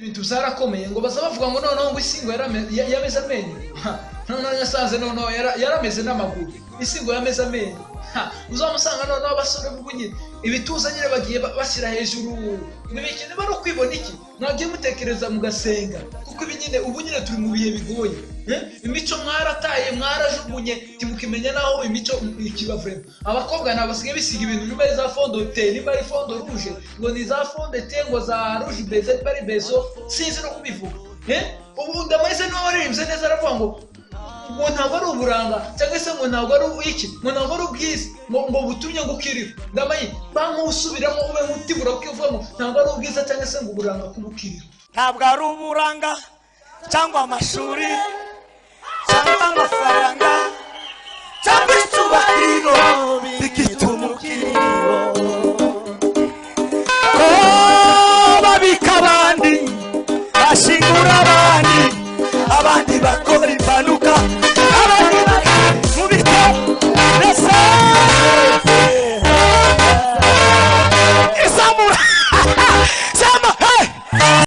ibintu byarakomeye ngo baza bavuga ngo noneho ngo isi ngo yameze amenyo. Noneho yasanze noneho yara- yarameze n'amaguru. Isi ngo yameze amenyo. Uzamusanga noneho abasore b'ubu nyine ibituza nyine bagiye ba- bashyira hejuru. N'ibiki niba ari ukwibona iki? Mwagiye mutekereza mugasenga. Kuko ibi nyine ubu nyine turi mu bihe bigoye? Imico mwarataye mwarajugunye. Ntimukimenya naho imico ikiba vrema abakobwa ntabwo basigaye bisiga ibintu. Ari za fondote niba ari fondo ruje ngo ni za fondete ngo za ruje beze niba ari bezo sinzi no kubivuga. Ubu ndamahise niba waririmbye neza aravuga ngo ngo ntabwo ari uburanga cyangwa se ngo ntabwo ari iki ngo ntabwo ari ubwiza ngo ngo butumye ngo ukiriho. Ndamaye banki usubiramo ube nk'utibura ukivuga ngo ntabwo ari ubwiza cyangwa se ngo uburanga kuba ukiriho ntabwo ari uburanga cyangwa amashuri. Abandi bakora impanuka abandi